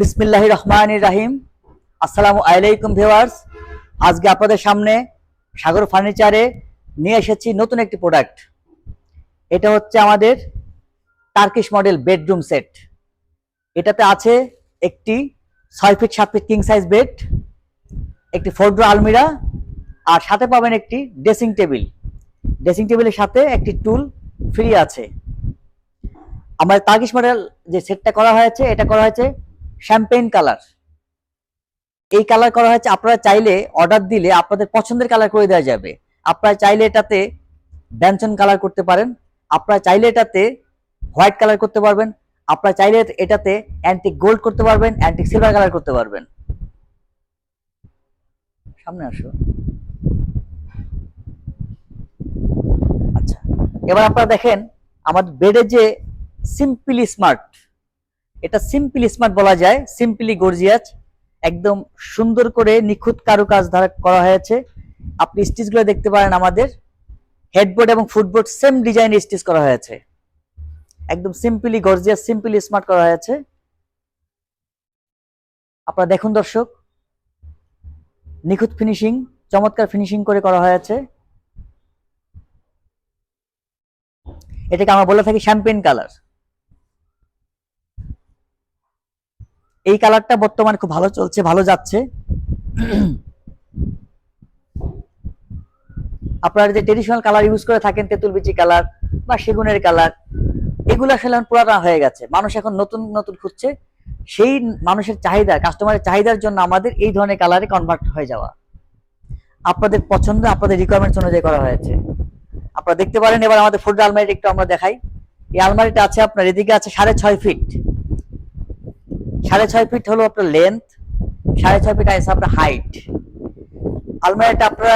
বিসমিল্লাহ রহমান রাহিম। আসসালামু আলাইকুম, ভিউয়ার্স। আজকে আপনাদের সামনে সাগর ফার্নিচারে নিয়ে এসেছি নতুন একটি প্রোডাক্ট। এটা হচ্ছে আমাদের টার্কিশ মডেল বেডরুম সেট। এটাতে আছে একটি ছয় ফিট, সাত ফিট কিং সাইজ বেড, একটি ফোর ড্র আলমিরা, আর সাথে পাবেন একটি ড্রেসিং টেবিল। ড্রেসিং টেবিলের সাথে একটি টুল ফ্রি আছে। আমাদের তার্কিশ মডেল যে সেটটা করা হয়েছে, এটা করা হয়েছে শ্যাম্পেন কালার এই কালার করা হয়েছে, আপনারা চাইলে অর্ডার দিলে আপনাদের পছন্দের কালার করে দেওয়া যাবে। আপনারা চাইলে এটাতে ব্যঞ্জন কালার করতে পারেন, আপনারা চাইলে এটাতে হোয়াইট কালার করতে পারবেন, আপনারা চাইলে এটাতে অ্যান্টিক গোল্ড করতে পারবেন অ্যান্টিক সিলভার কালার করতে পারবেন। সামনে আসো। আচ্ছা এবার আপনারা দেখেন, আমাদের বেডের যে সিম্পলি স্মার্ট এটা সিম্পলি স্মার্ট বলা যায় সিম্পলি গর্জিয়াস একদম সুন্দর করে নিখুঁত কারুকাজ দ্বারা করা হয়েছে। আপনি স্টিচগুলো দেখতে পারেন আমাদের। হেডবোর্ড এবং ফুটবোর্ড সেম ডিজাইন স্টিচ করা হয়েছে। একদম সিম্পলি গর্জিয়াস সিম্পলি স্মার্ট করা হয়েছে। আপনারা দেখুন দর্শক, নিখুঁত ফিনিশিং চমৎকার ফিনিশিং করে করা হয়েছে। এটাকে আমরা বলে থাকি শ্যাম্পেন কালার এই কালারটা বর্তমানে খুব ভালো চলছে, ভালো যাচ্ছে। আপনারা যে ট্রেডিশনাল কালার ইউজ করে থাকেন, তেঁতুল বিচি কালার বা সেগুনের কালার এগুলো আসলে এখন পুরাতন হয়ে গেছে। মানুষ এখন নতুন নতুন খুঁজছে। সেই মানুষের চাহিদা কাস্টমারের চাহিদার জন্য আমাদের এই ধরনের কালারে কনভার্ট হয়ে যাওয়া। আপনাদের পছন্দ, আপনাদের রিকোয়ারমেন্টস অনুযায়ী করা হয়েছে। আপনারা দেখতে পারেন, এবার আমাদের ফুড আলমারিটা একটু আমরা দেখাই। এই আলমারিটা আছে আপনার, এদিকে আছে সাড়ে ছয় ফিট সাড়ে ছয় ফিট হলো আপনার লেন্থ সাড়ে ছয় ফিট আছে আপনার হাইট আলমারিটা আপনারা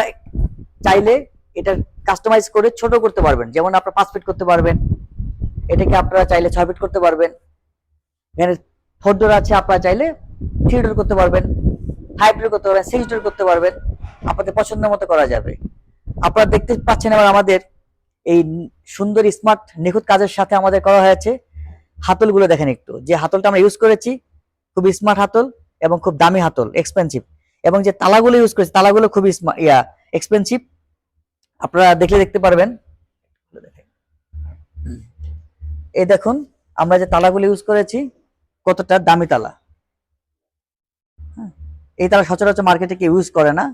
চাইলে এটা কাস্টমাইজ করে ছোট করতে পারবেন। যেমন আপনারা পাঁচ ফিট করতে পারবেন, এটাকে আপনারা চাইলে ছয় ফিট করতে পারবেন। এখানে ফোর ডোর আছে, আপনারা চাইলে থ্রি ডোর করতে পারবেন ফাইভ ডোর করতে পারবেন সিক্স ডোর করতে পারবেন। আপনাদের পছন্দ মতো করা যাবে। আপনারা দেখতে পাচ্ছেন এবার আমাদের এই সুন্দর স্মার্ট নিখুঁত কাজের সাথে আমাদের করা হয়েছে। হাতলগুলো দেখেন একটু। যে হাতলটা আমরা ইউজ করেছি খুব স্মার্ট হাতল এবং খুব দামি হাতল এক্সপেন্সিভ এবং যে তালাগুলো ইউজ করেছে তালাগুলো খুব ইয়া এক্সপেন্সিভ আপনারা দেখলে দেখতে পারবেন। এই দেখুন আমরা যে তালাগুলো ইউজ করেছি কতটা দামি তালা। হ্যাঁ, এই তালা সচরাচর মার্কেটে কেউ ইউজ করে না।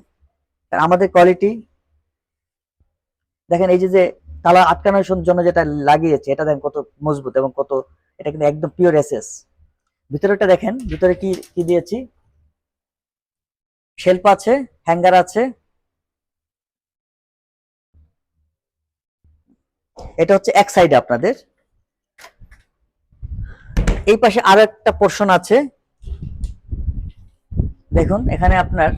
আমাদের কোয়ালিটি দেখেন এই যে যে তালা আটকানোর জন্য যেটা লাগিয়েছে এটা দেখেন কত মজবুত এবং কত এটা কিন্তু একদম পিওর এসএস ভিতরেটা দেখেন, ভিতরে কি কি দিয়েছি? শেলফ আছে, হ্যাঙ্গার আছে। এটা হচ্ছে এক সাইডে আপনাদের। এই পাশে আরও একটা পোর্শন আছে। দেখুন, এখানে আপনার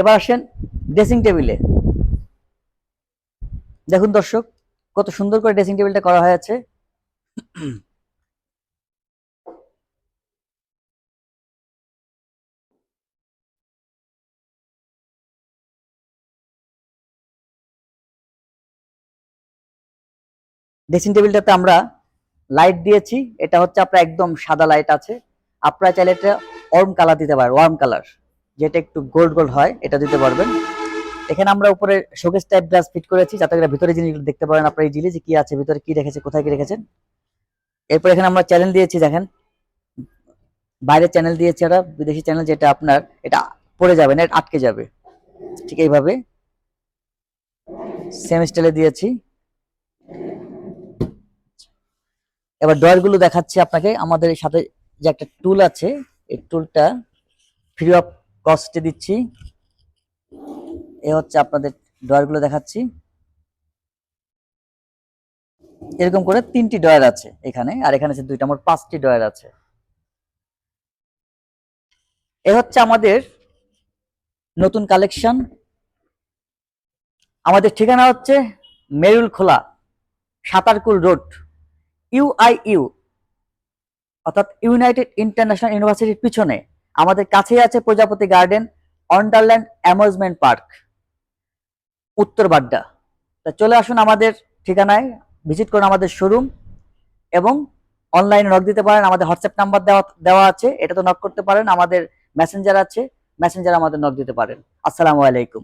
এবার আসেন ড্রেসিং টেবিলে দেখুন দর্শক, কত সুন্দর করে ড্রেসিং টেবিলটা করা হয়েছে ড্রেসিং টেবিলটাতে আমরা লাইট দিয়েছি। এটা হচ্ছে আপনার একদম সাদা লাইট আছে। আপনারা চাইলে এটা ওয়ার্ম কালার দিতে পারেন ওয়ার্ম কালার যেটা একটু গোল্ড গোল্ড হয়, এটা দিতে পারবেন। এখানে আমরা উপরে শোকেস টাইপ গ্লাস ফিট করেছি, যাতে করে ভিতরে জিনিসগুলো দেখতে পারেন আপনার এই জিনিস কি আছে, ভিতরে কি রেখেছে, কোথায় কি রেখেছেন। এরপর এখানে আমরা চ্যানেল দিয়েছি, দেখেন। বাইরের চ্যানেল দিয়েছি একটা বিদেশি চ্যানেল যেটা আপনার, এটা পড়ে যাবে না আটকে যাবে। ঠিক এইভাবে। সেম স্টাইলে দিয়েছি। এবার ডয়ারগুলো দেখাচ্ছি আপনাকে, আমাদের সাথে যে একটা টুল আছে, এই টুলটা ফ্রি অফ কস্টে দিচ্ছি। এ হচ্ছে আপনাদের ডয়ারগুলো দেখাচ্ছি। এরকম করে তিনটি ডয়ার আছে এখানে, আর এখানে আছে দুইটা, মোট পাঁচটি ডয়ার আছে। এ হচ্ছে আমাদের নতুন কালেকশন আমাদের ঠিকানা হচ্ছে মেরুল খোলা, সাতারকুল রোড ইউআইইউ অর্থাৎ ইউনাইটেড ইন্টারন্যাশনাল ইউনিভার্সিটির পিছনে। আমাদের কাছেই আছে প্রজাপতি গার্ডেন অন্ডারল্যান্ড অ্যামোজমেন্ট পার্ক, উত্তর বাড্ডা। তা চলে আসুন আমাদের ঠিকানায়, ভিজিট করুন আমাদের শোরুম, এবং অনলাইনে নক দিতে পারেন। আমাদের হোয়াটসঅ্যাপ নাম্বার দেওয়া দেওয়া আছে, এটা তো নক করতে পারেন। আমাদের মেসেঞ্জার আছে মেসেঞ্জার আমাদের নক দিতে পারেন। আসসালামু আলাইকুম।